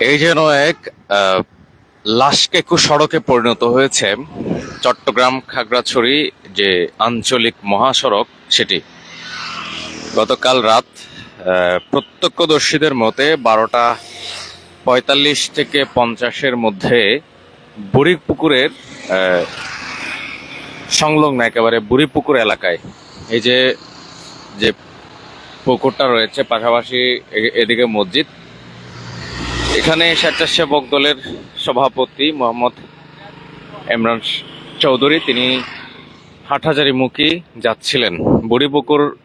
এই যেন এক আহ, লাশকেকু সড়কে পরিণত হয়েছে চট্টগ্রাম খাগড়াছড়ি যে আঞ্চলিক মহাসড়ক সেটি। গতকাল রাত প্রত্যক্ষদর্শীদের মতে বারোটা পঁয়তাল্লিশ থেকে পঞ্চাশের মধ্যে বুড়িপুকুরের আহ, সংলগ্ন একেবারে বুড়িপুকুর এলাকায়। এই যে যে পুকুরটা রয়েছে পাশাপাশি এদিকে মসজিদ এখানে স্বেচ্ছাসেবক দলের সভাপতি মোহাম্মদ ইমরান চৌধুরী। তিনি হাটহাজারিমুখী যাচ্ছিলেন। বুড়িপুকুর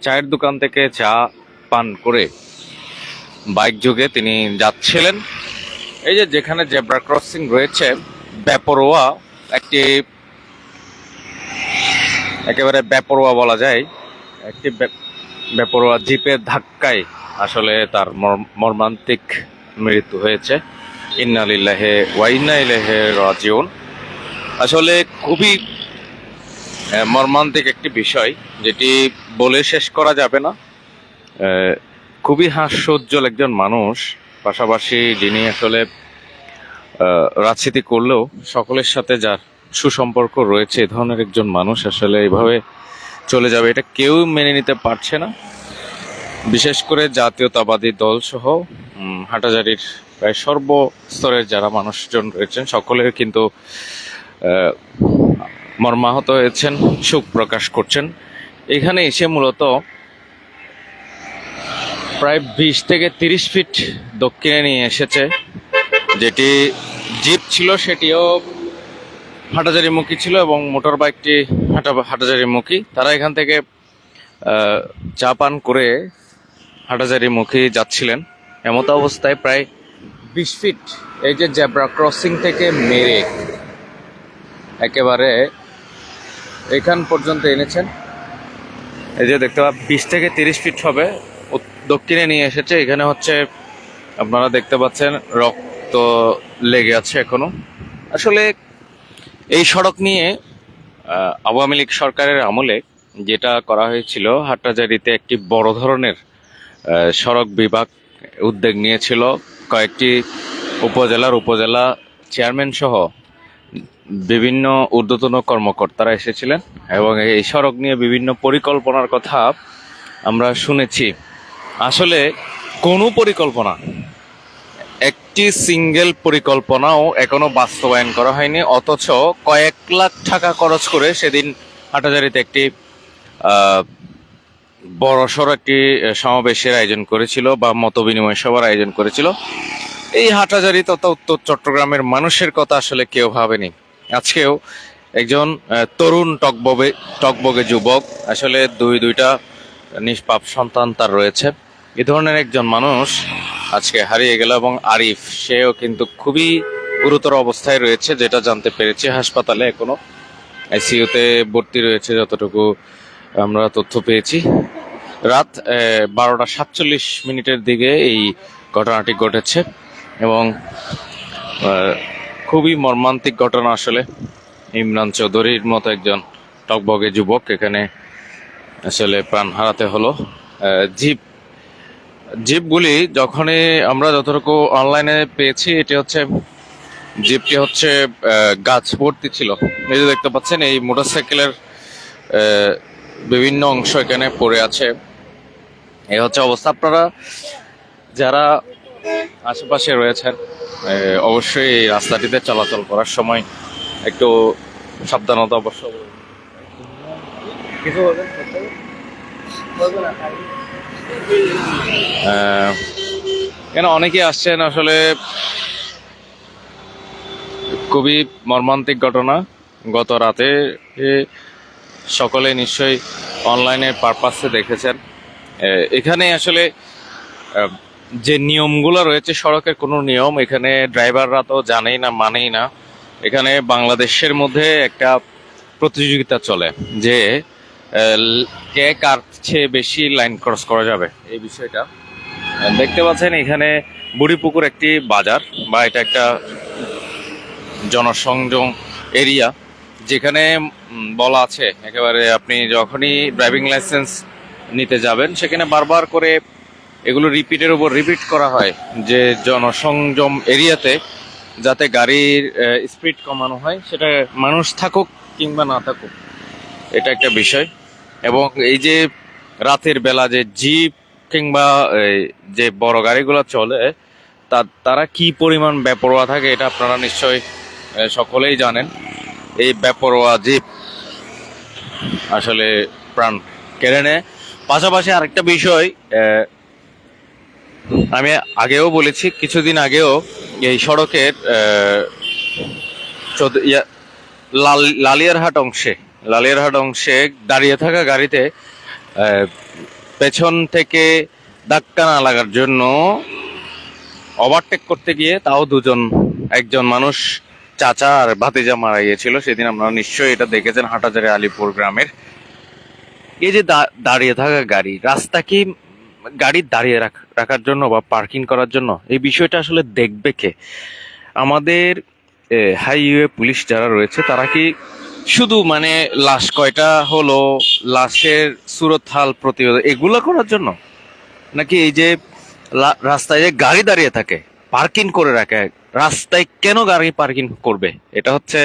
চায়ের দোকান থেকে চা পান করে বাইক যোগে তিনি যাচ্ছিলেন। এই যে যেখানে জেব্রা ক্রসিং রয়েছে ব্যাপরোয়া একটি একেবারে ব্যাপরোয়া বলা যায়, একটি বে- বেপরোয়া জিপের ধাক্কায় আসলে তার মর- মর্মান্তিক মৃত্যু হয়েছে। ইন্না লিল্লাহে ওয়াইন্না ইলাইহি রাজিউন। আসলে খুবই মর্মান্তিক একটি বিষয়, যেটি বলে শেষ করা যাবে না। খুবই হাস্যোজ্জ্বল একজন মানুষ, পাশাপাশি যিনি আসলে রাজনীতি করলেও সকলের সাথে যার সুসম্পর্ক রয়েছে, এ ধরনের একজন মানুষ আসলে এইভাবে চলে যাবে, এটা কেউ মেনে নিতে পারছে না। বিশেষ করে জাতীয়তাবাদী দল সহ হাটাজারির প্রায় সর্বস্তরের যারা মানুষজন রয়েছেন, সকলের কিন্তু মর্মাহত হয়েছেন, শোক প্রকাশ করছেন। এখানে এসে মূলত প্রায় বিশ থেকে তিরিশ ফিট দক্ষিণে নিয়ে এসেছে। যেটি জিপ ছিল, সেটিও হাটাজারিমুখী ছিল এবং মোটর বাইকটি হাটা হাটাজারিমুখী তারা এখান থেকে চা পান করে হাটাজারিমুখী যাচ্ছিলেন, এমত অবস্থায় প্রায় বিশ ফিট এই যে জেব্রা ক্রসিং থেকে মেরে একেবারে এখান পর্যন্ত এনেছেন। এই যে দেখতে পাবেন বিশ থেকে তিরিশ ফিট হবে। দক্ষিণে নিয়ে এসেছে, এখানে হচ্ছে আপনারা দেখতে পাচ্ছেন, রক্ত লেগে আছে এখনও। আসলে এই সড়ক নিয়ে আওয়ামী লীগ সরকারের আমলে যেটা করা হয়েছিল হাট্টাজারিতে একটি বড় ধরনের সড়ক বিভাগ উদ্যোগ নিয়েছিল কয়েকটি উপজেলার উপজেলা চেয়ারম্যান সহ বিভিন্ন ঊর্ধ্বতন কর্মকর্তারা এসেছিলেন এবং এই সড়ক নিয়ে বিভিন্ন পরিকল্পনার কথা আমরা শুনেছি। আসলে কোনো পরিকল্পনা, একটি সিঙ্গেল পরিকল্পনাও এখনও বাস্তবায়ন করা হয়নি, অথচ কয়েক লাখ টাকা খরচ করে সেদিন হাটাজারিতে একটি বড়সড় একটি সমাবেশের আয়োজন করেছিল বা মত বিনিময় সভার আয়োজন করেছিল। এই হাটাজারি তথা উত্তর চট্টগ্রামের মানুষের কথা আসলে কেউ ভাবেনি। আজকেও একজন তরুণ টকবগে টকবগে যুবক, আসলে দুই, দুইটা নিষ্পাপ সন্তান তার রয়েছে। এ ধরনের একজন মানুষ আজকে হারিয়ে গেল এবং আরিফ, সেও কিন্তু খুবই গুরুতর অবস্থায় রয়েছে, যেটা জানতে পেরেছি। হাসপাতালে এখনও আইসিইউতে ভর্তি রয়েছে যতটুকু আমরা তথ্য পেয়েছি। রাত বারোটা সাতচল্লিশ মিনিটের দিকে এই ঘটনাটি ঘটেছে এবং খুবই মর্মান্তিক ঘটনা আসলে। ইমরান চৌধুরীর মতো একজন টকবগে যুবক এখানে আসলে প্রাণ হারাতে হলো। জিপ, জিপগুলি যখনই আমরা যতটুকু অনলাইনে পেয়েছি, এটি হচ্ছে, জিপটি হচ্ছে গাছ ভর্তি ছিল। এই যে দেখতে পাচ্ছেন, এই মোটরসাইকেলের বিভিন্ন অংশ এখানে পড়ে আছে। এই হচ্ছে অবস্থা। আপনারা যারা আশেপাশে রয়েছেন অবশ্যই এই রাস্তাটিতে চলাচল করার সময় একটু সাবধানতা অবশ্য? কেন অনেকে আসছেন আসলে। খুবই মর্মান্তিক ঘটনা। গত রাতে সকলে নিশ্চয়ই অনলাইনে পারপাসে দেখেছেন। এখানে আসলে যে নিয়মগুলো রয়েছে সড়কের কোনো নিয়ম, এখানে ড্রাইভাররা তো জানেই না, মানেই না। এখানে বাংলাদেশের মধ্যে একটা প্রতিযোগিতা চলে যে কে কার চেয়ে বেশি লাইন ক্রস করা যাবে, এই বিষয়টা। দেখতে পাচ্ছেন এখানে বুড়িপুকুর একটি বাজার বা এটা একটা জনসংযোগ এরিয়া। যেখানে বলা আছে, একেবারে আপনি যখনই ড্রাইভিং লাইসেন্স নিতে যাবেন, সেখানে বারবার করে এগুলো রিপিটের উপর রিপিট করা হয় যে জনসংযম এরিয়াতে যাতে গাড়ির স্পিড কমানো হয়, সেটা মানুষ থাকুক কিংবা না থাকুক, এটা একটা বিষয়। এবং এই যে রাতের বেলা যে জিপ কিংবা যে বড় গাড়িগুলো চলে, তা, তারা কি পরিমাণ বেপরোয়া থাকে, এটা আপনারা নিশ্চয়ই সকলেই জানেন। এই বেপরোয়া জীব আসলে প্রাণ কেড়ে নেয়। পাশাপাশি আরেকটা বিষয় আমি আগেও বলেছি, কিছুদিন আগেও এই সড়কের লালিয়ারহাট অংশে লালিয়ারহাট অংশে দাঁড়িয়ে থাকা গাড়িতে পেছন থেকে ধাক্কা না লাগার জন্য ওভারটেক করতে গিয়ে তাও দুজন, একজন মানুষ চাচা আর ভাতিজা মারা গিয়েছিল, সেদিন আপনারা নিশ্চয়ই এটা দেখেছেন হাটাজারে আলিপুর গ্রামের। এই যে দাঁড়িয়ে থাকা গাড়ি, রাস্তা কি গাড়ি দাঁড়িয়ে রাখ- রাখার জন্য বা পার্কিং করার জন্য? এই বিষয়টা আসলে দেখবে কে? আমাদের হাইওয়ে পুলিশ যারা রয়েছে, তারা কি শুধু মানে লাশ কয়টা হলো, লাশের সুরতহাল প্রতিরোধ, এগুলো করার জন্য? নাকি এই যে রাস্তায় যে গাড়ি দাঁড়িয়ে থাকে পার্কিং করে রাখে। রাস্তায় কেন গাড়ি পার্কিং করবে? এটা হচ্ছে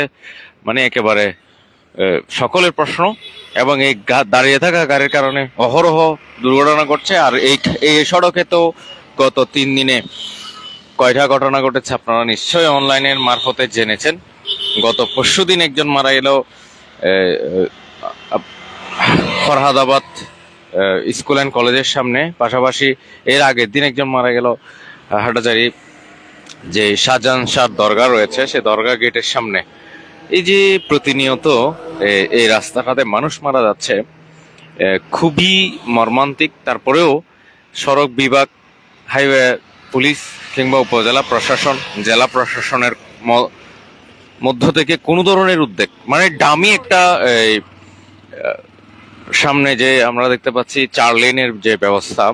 মানে একেবারে সকলের প্রশ্ন। এবং এই দাঁড়িয়ে থাকা গাড়ির কারণে অহরহ দুর্ঘটনা ঘটছে। আর এই এই সড়কে তো গত তিন দিনে কয়টা ঘটনা ঘটেছে আপনারা নিশ্চয়ই অনলাইনের মারফতে জেনেছেন। গত পরশু দিন একজন মারা গেল ফরহাদাবাদ স্কুল অ্যান্ড কলেজের সামনে। পাশাপাশি এর আগের দিন একজন মারা গেল আহ, হাটাজারি যে শাহজাহান শাহ দরগা রয়েছে, সে দরগা গেটের সামনে। এই যে প্রতিনিয়ত এই রাস্তাটাতে মানুষ মারা যাচ্ছে খুবই মর্মান্তিক। তারপরেও সড়ক বিভাগ, হাইওয়ে, পুলিশ কিংবা উপজেলা প্রশাসন, জেলা প্রশাসনের মধ্য থেকে কোনো ধরনের উদ্যোগ মানে ডামি একটা সামনে যে আমরা দেখতে পাচ্ছি, চার লেনের যে ব্যবস্থা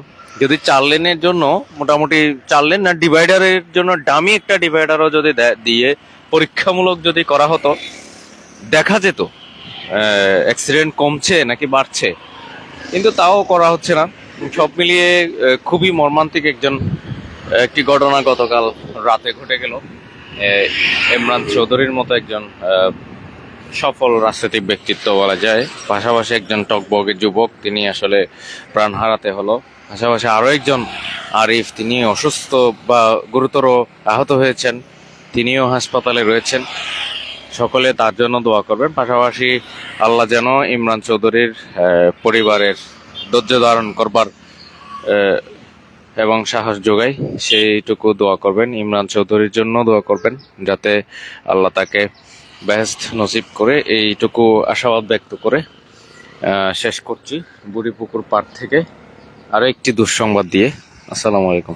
যদি চার লেনের জন্য মোটামুটি চার লেন না ডিভাইডারের জন্য ডামি একটা ডিভাইডারও যদি দিয়ে পরীক্ষামূলক যদি করা হতো, দেখা যেত অ্যাক্সিডেন্ট কমছে নাকি বাড়ছে, কিন্তু তাও করা হচ্ছে না। সব মিলিয়ে খুবই মর্মান্তিক একজন একটি ঘটনা গতকাল রাতে ঘটে গেল। ইমরান চৌধুরীর মতো একজন সফল রাজনৈতিক ব্যক্তিত্ব বলা যায়। পাশাপাশি একজন টকবগে যুবক, তিনি আসলে প্রাণ হারাতে হলো। পাশাপাশি আরও একজন আরিফ, তিনি অসুস্থ বা গুরুতর আহত হয়েছেন, তিনিও হাসপাতালে রয়েছেন। সকলে তার জন্য দোয়া করবেন। পাশাপাশি আল্লাহ যেন ইমরান চৌধুরীর পরিবারের ধৈর্য ধারণ করবার এবং সাহস যোগায় সেইটুকু দোয়া করবেন। ইমরান চৌধুরীর জন্য দোয়া করবেন, যাতে আল্লাহ তাকে বেহেস্ত নসিব করে এইটুকু আশাবাদ ব্যক্ত করে শেষ করছি বুড়িপুকুর পাড় থেকে। আরও একটি দুঃসংবাদ দিয়ে আসসালামু আলাইকুম।